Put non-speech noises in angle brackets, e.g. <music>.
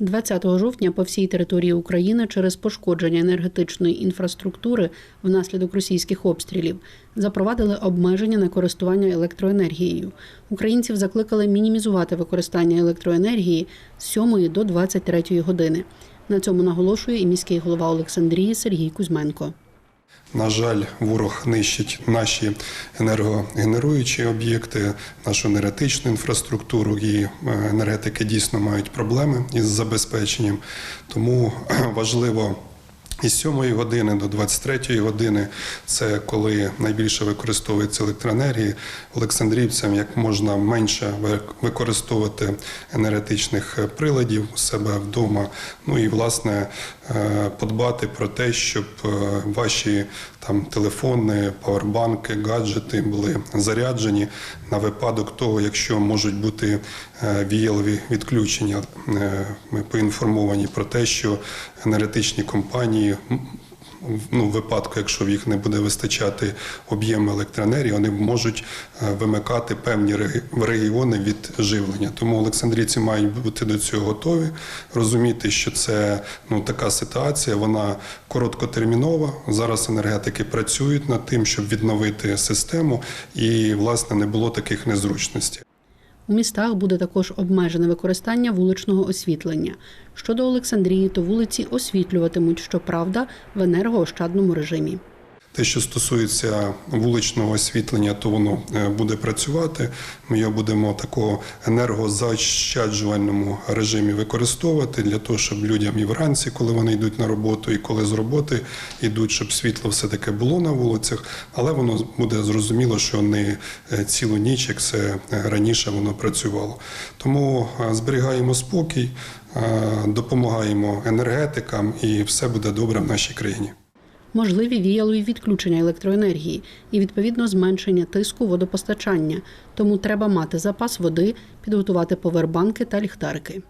20 жовтня по всій території України через пошкодження енергетичної інфраструктури внаслідок російських обстрілів запровадили обмеження на користування електроенергією. Українців закликали мінімізувати використання електроенергії з 7 до 23 години. На цьому наголошує і міський голова Олександрії Сергій Кузьменко. На жаль, ворог нищить наші енергогенеруючі об'єкти, нашу енергетичну інфраструктуру. І е, енергетики дійсно мають проблеми із забезпеченням. Тому <clears throat> важливо. Із 7 години до 23 години це коли найбільше використовується електроенергії Олександрівцям як можна менше використовувати енергетичних е, приладів у себе вдома. Ну і власне е, подбати про те, щоб е, ваші там телефони, павербанки, гаджети були заряджені на випадок того, якщо можуть бути віялові відключення. Ми поінформовані про те, що енергетичні компанії. М, Ну, випадку, якщо в їх не буде вистачати об'єму електроенергії, вони можуть е, вимикати певні регіони від живлення. Тому олександрійці мають бути до цього готові, розуміти, що це ну така ситуація, вона короткотермінова. Зараз енергетики працюють над тим, щоб відновити систему, і власне не було таких незручностей. У містах буде також обмежене використання вуличного освітлення. Щодо Олександрії, то вулиці освітлюватимуть, щоправда, в енергоощадному режимі. Те, що стосується вуличного освітлення, то воно е, буде працювати. Ми його будемо такого енергозаощаджувальному режимі використовувати для того, щоб людям і вранці, коли вони йдуть на роботу, і коли з роботи йдуть, щоб світло все таки було на вулицях. Але воно буде зрозуміло, що не е, цілу ніч, як це е, раніше воно працювало. Тому зберігаємо спокій, допомагаємо енергетикам, і все буде добре в нашій країні. Можливі віялові відключення електроенергії і відповідно зменшення тиску водопостачання. Тому треба мати запас води, підготувати повербанки та ліхтарики.